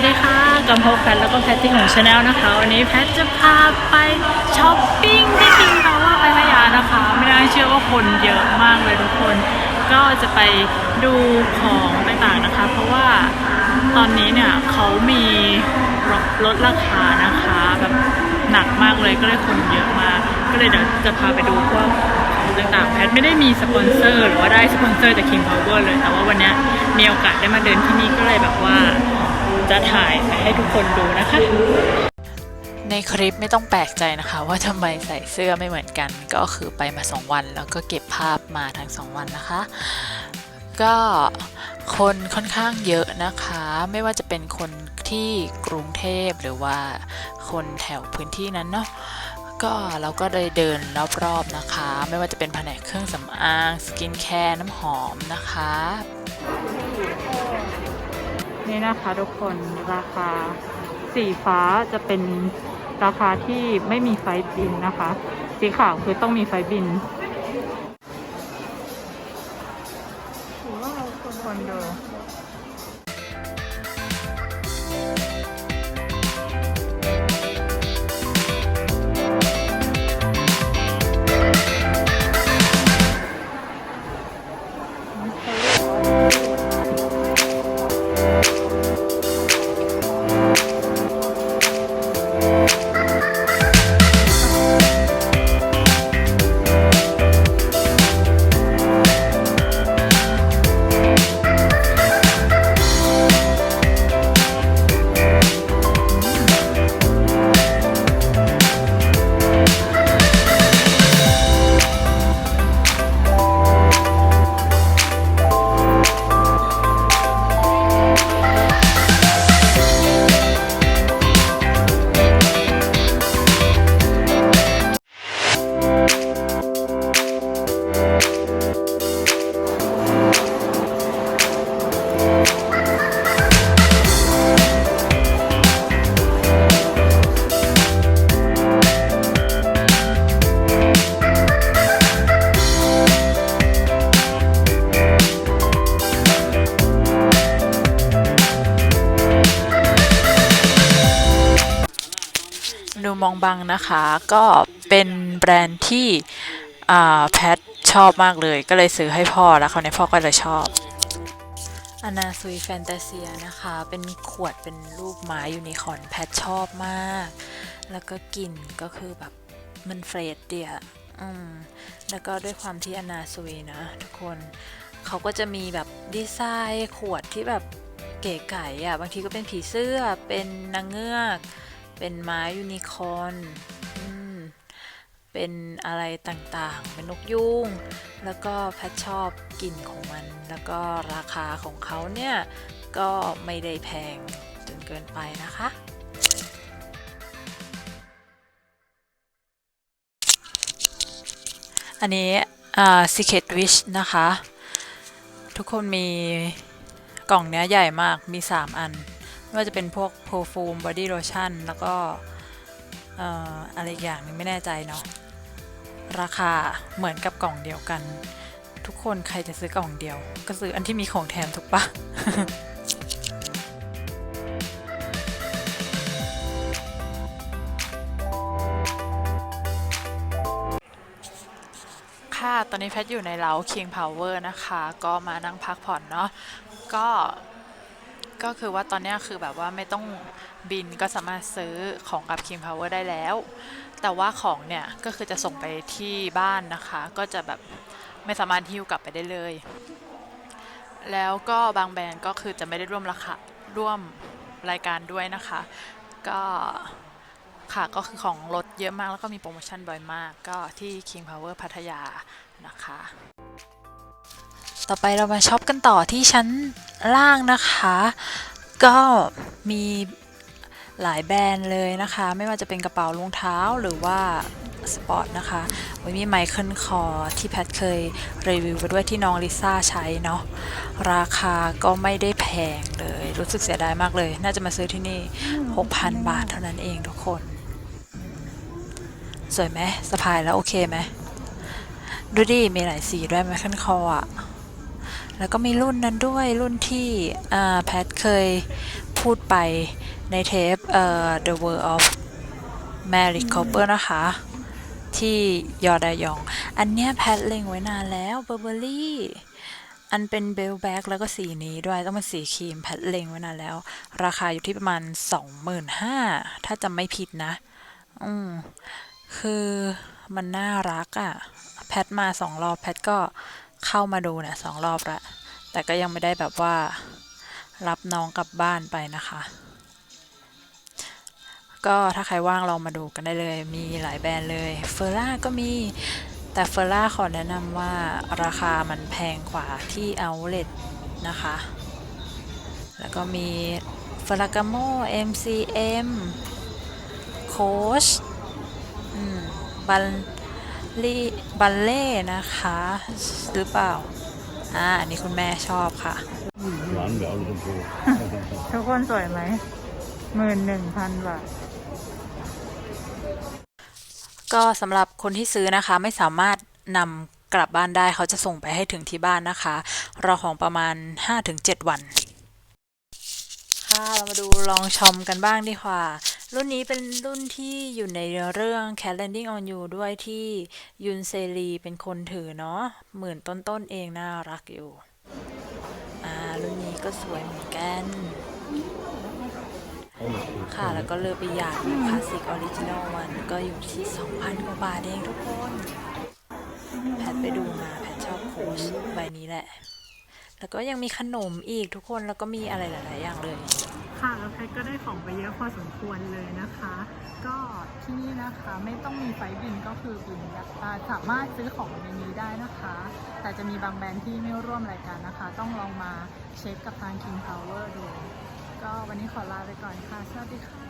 สวัสดีค่ะกับพบแพทแล้วก็แพทที่ของชาแนลนะคะ วันนี้แพทจะพาไปช้อปปิ้งที่คิงพาวเวอร์พัทยานะคะ ไม่น่าเชื่อว่าคนเยอะมากเลยทุกคน ก็จะไปดูของต่างๆนะคะ เพราะว่าตอนนี้เนี่ยเขามีลดราคานะคะแบบหนักมากเลยก็เลยคนเยอะมาก ก็เลยเดี๋ยวจะพาไปดูพวกของต่างๆแพทไม่ได้มีสปอนเซอร์หรือว่าได้สปอนเซอร์จาก King Power เลยแต่ว่าวันนี้มีโอกาสได้มาเดินที่นี่ก็เลยแบบว่า จะถ่ายไปให้ทุกคนดูนะคะ ในคลิปไม่ต้องแปลกใจนะคะ ว่าทำไมใส่เสื้อไม่เหมือนกัน ก็คือไปมา 2 วัน แล้วก็เก็บภาพมาทั้ง 2 วันนะคะ ก็คนค่อนข้างเยอะนะคะ ไม่ว่าจะเป็นคนที่กรุงเทพหรือว่าคนแถวพื้นที่นั้นเนาะก็เราก็เลยเดินรอบๆนะคะ ไม่ว่าจะเป็นแผนกเครื่องสำอาง สกินแคร์ น้ำหอมนะคะ นี่นะคะทุกคนราคาสีฟ้าจะเป็นราคาที่ไม่มีไฟบินนะคะ สีขาวคือต้องมีไฟบินคนดู นูมองบังนะคะ ก็เป็นแบรนด์ที่แพทชอบมากเลย ก็เลยซื้อให้พ่อแล้วคราวนี้พ่อก็เลยชอบอนาซุยแฟนตาเซียนะคะ เป็นขวดเป็นรูปไม้ยูนิคอร์นแพทชอบมาก แล้วก็กลิ่นก็คือแบบมันเฟรชเดียอืมแล้วก็ด้วยความที่อนาซุยนะทุกคนเขาก็จะมีแบบดีไซน์ขวดที่แบบเก๋ไก่อะบางทีก็เป็นผีเสื้อเป็นนางเงือก เป็นไม้ยูนิคอร์นเป็นอะไรต่างๆ เป็นนกยุงแล้วก็แพทชอบกลิ่นของมัน แล้วก็ราคาของเขาเนี่ย ก็ไม่ได้แพงจนเกินไปนะคะ อันนี้ Secret Wish นะคะ ทุกคนมีกล่องเนี้ยใหญ่มากมี 3 อัน ว่าจะเป็นพวกโ e รฟูมบอดี้โลชั่นแล้วก็อะไรอย่างนึงไม่แน่ใจเนาะราคาเหมือนกับกล่องเดียวกัน ทุกคนใครจะซื้อกล่องเดียว ก็ซื้ออันที่มีของแถมถูกปะค่ะ ตอนนี้แพทอยู่ในเล้า King Power นะคะ ก็มานั่งพักผ่อนเนาะ ก็ ก็คือว่าตอนนี้คือแบบว่าไม่ต้องบินก็สามารถซื้อของกับ King Power ได้แล้ว แต่ว่าของเนี่ย ก็คือจะส่งไปที่บ้านนะคะ ก็จะแบบไม่สามารถหิ้วกลับไปได้เลย แล้วก็บางแบรนด์ก็คือจะไม่ได้ร่วมราคาร่วมรายการด้วยนะคะ ก็ค่ะก็คือของลดเยอะมากแล้วก็มีโปรโมชั่นบ่อยมาก ก็ที่ King Power พัทยานะคะ ต่อไปเรามาช็อปกันต่อที่ชั้นล่างนะคะ ก็มีหลายแบรนด์เลยนะคะ ไม่ว่าจะเป็นกระเป๋ารองเท้าหรือว่าสปอร์ตนะคะมีไมเคิลคอที่แพทเคยรีวิวไปด้วยที่น้องลิซ่าใช้เนาะราคาก็ไม่ได้แพงเลย รู้สึกเสียดายมากเลย น่าจะมาซื้อที่นี่ 6,000 บาทเท่านั้นเองทุกคน สวยไหมสะพายแล้วโอเคไหมดูดิมีหลายสีด้วยไมเคิลคออะ แล้วก็มีรุ่นนั้นด้วยรุ่นที่แพทเคยพูดไปในเทปเอ่อ The World of Mary Cooper นะคะ ที่ยอดายอง อันเนี้ยแพทเล็งไว้นานแล้วเบอร์เบอรี่อันเป็นเบลแบ็กแล้วก็สีนี้ด้วยต้องเป็นสีครีมแพทเล็งไว้นานแล้ว ราคาอยู่ที่ประมาณ 25,000ถ้าจำไม่ผิดนะ อืมคือมันน่ารักอะ่ะ แพทมาสองรอบแพทก็ เข้ามาดูเนี่ยสองรอบละแต่ก็ยังไม่ได้แบบว่ารับน้องกลับบ้านไปนะคะ ก็ถ้าใครว่างลองมาดูกันได้เลย มีหลายแบรนด์เลยเฟอร่าก็มีแต่เฟอร่าขอแนะนำว่าราคามันแพงกว่าที่เอาเล t นะคะ แล้วก็มีเฟอรากาโม MCM โคชบัล ลีบัลเล่นะคะ หรือเปล่า อ่า อันนี้คุณแม่ชอบค่ะ ร้านเหลชมพูทุกคนสวยไหมหมื่นหนึ่งพันบาท ก็สำหรับคนที่ซื้อนะคะไม่สามารถนำกลับบ้านได้เขาจะส่งไปให้ถึงที่บ้านนะคะ รอของประมาณ 5-7 วัน ค่ะเรามาดูลองชมกันบ้างดีกว่า รุ่นนี้เป็นรุ่นที่อยู่ในเรื่อง Cat Landing on You ด้วยที่ยุนเซรีเป็นคนถือเนาะหมื่นต้นๆเองน่ารักอยู่ อ่า รุ่นนี้ก็สวยเหมือนกัน ค่ะ แล้วก็เลือกไปอยางคลาสสิกออริจินอลวันก็อยู่ที่ 2,000 กว่าบาทเองทุกคน แพทไปดูมาแพทชอบโค้ชใบนี้แหละ แล้วก็ยังมีขนมอีกทุกคนแล้วก็มีอะไรหลาย ๆ อย่างเลย ค่ะแล้วแพทก็ได้ของไปเยอะพอสมควรเลยนะคะ ก็ที่นี่นะคะไม่ต้องมีไฟบินก็คือบินสามารถซื้อของในนี้ได้นะคะ แต่จะมีบางแบรนด์ที่ไม่ร่วมรายการนะคะ ต้องลองมาเช็คกับทาง King Power ดู ก็วันนี้ขอลาไปก่อนค่ะ สวัสดีค่ะ